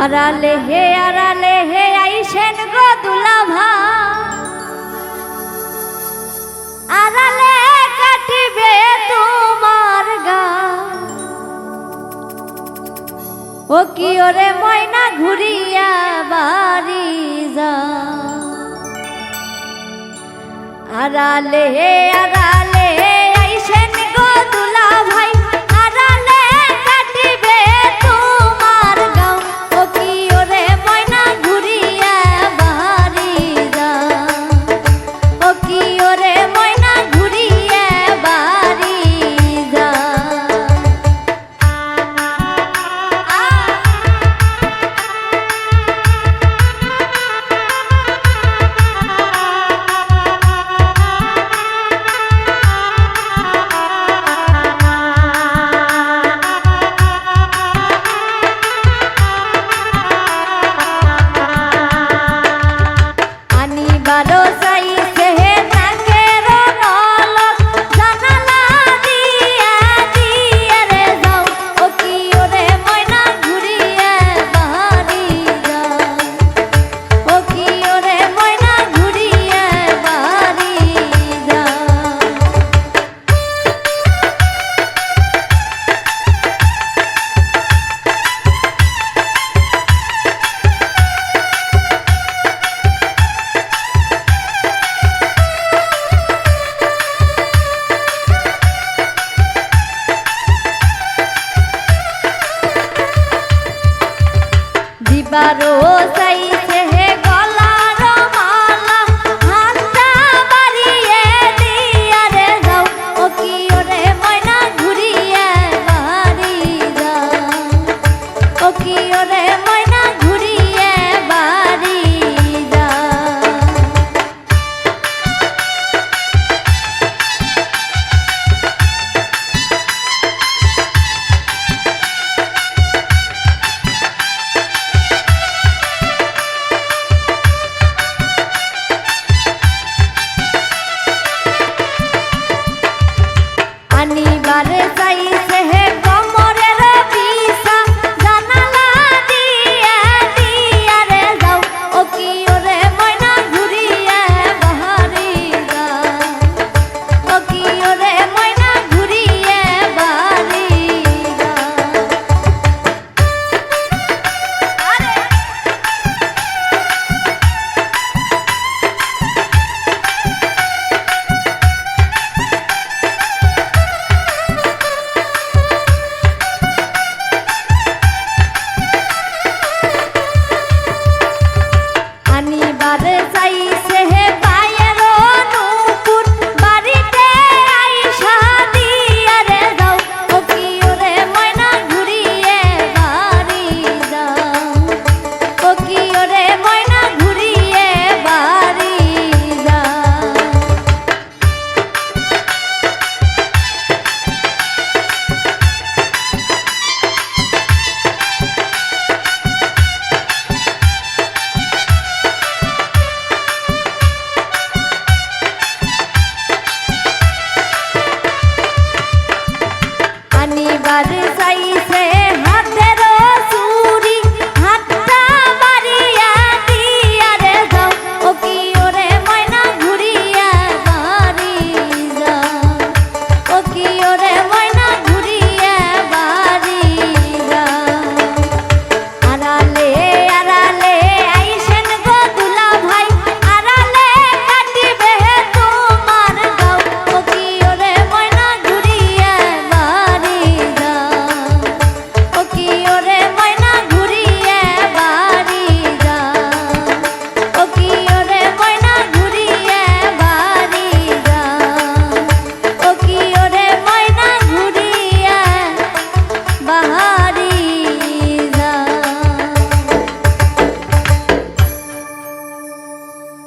আরালে হে আরালে হে, আইসেন গো দুলাভা। আরালে কাটিবে তোমার গা। ও কি ওরে ময়না ঘুরিয়া বাড়ি যা। আরালে হে আরালে দিবারো চাইছে হে গলার মালা। হাতটা বাড়িয়ে দিয়া রে যাও ও কি ওরে ময়না ঘুরিয়ে বাড়ি ময়না